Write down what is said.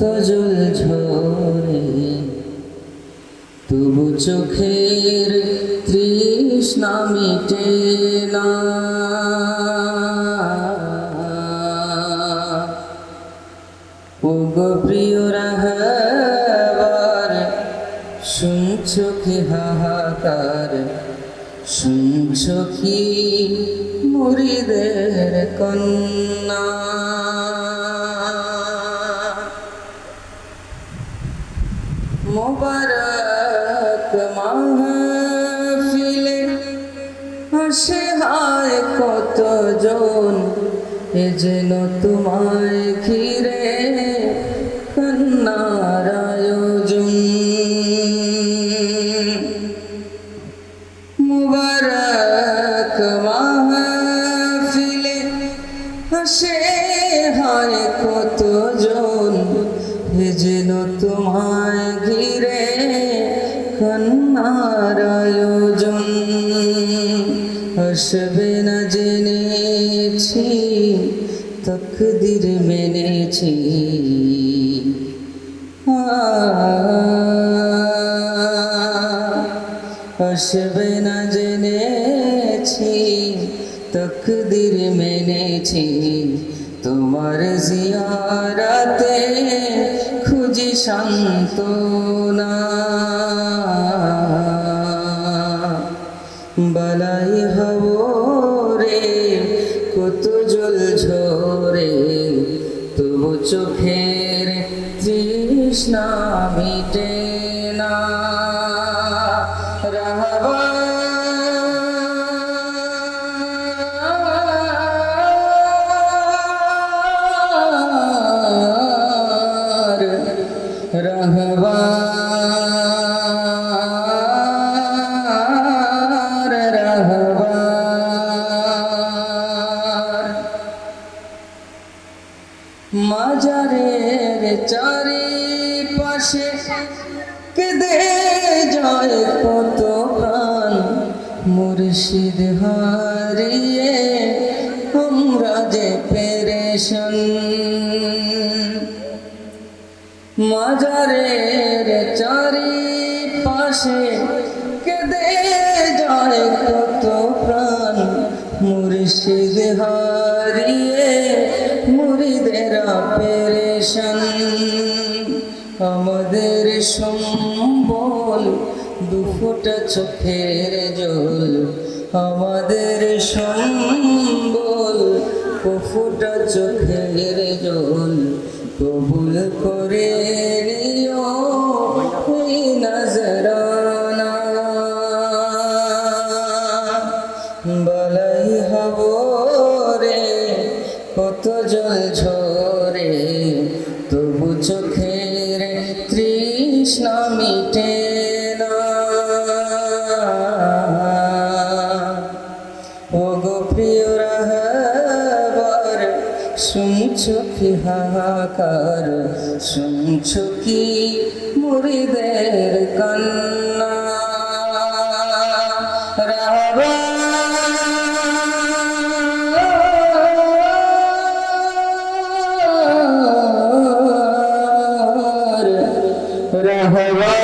জল ঝরে, তবু চোখের তৃষ্ণা মিটে না। ও গো প্রিয় রাহাবার শুনছ কি হাহাকার শুনছ কি মুরিদের কন্যা। মোবারক মাহফিলে আসে হায় কতজন? এ যেন তোমায় ঘিরে কন্যার তোমায় ঘিরে কন্যার আয়োজন। আসবে না জেনেছি, তকদির মেনেছি। আসবে না জেনেছি, তকদির মেনেছি। তোমার জিয়ারাতে খুঁজি শান্তনা বালাই হব রে কত জল ঝরে তবু চোখের তৃষ্ণা মিটে মাজারের চারিপাশে কেঁদে যায় কত প্রাণ। মুর্শিদ হারিয়ে আমরা যে পেরেশন। মাজারের চারিপাশে কেঁদে যায় কত প্রাণ। মুর্শিদ হারিয়ে মুরিদেরা পেরেশন আমাদের সম্বল দুফোটা চোখের জল। আমাদের সম্বল ফুটা চোখের জল। কবুল করে নজরানা। বলাই হব রে কত জল ঝরে। শুনছ কি হাহাকার শুনছ কি মুরিদের কান্না। রাহবার রাহবার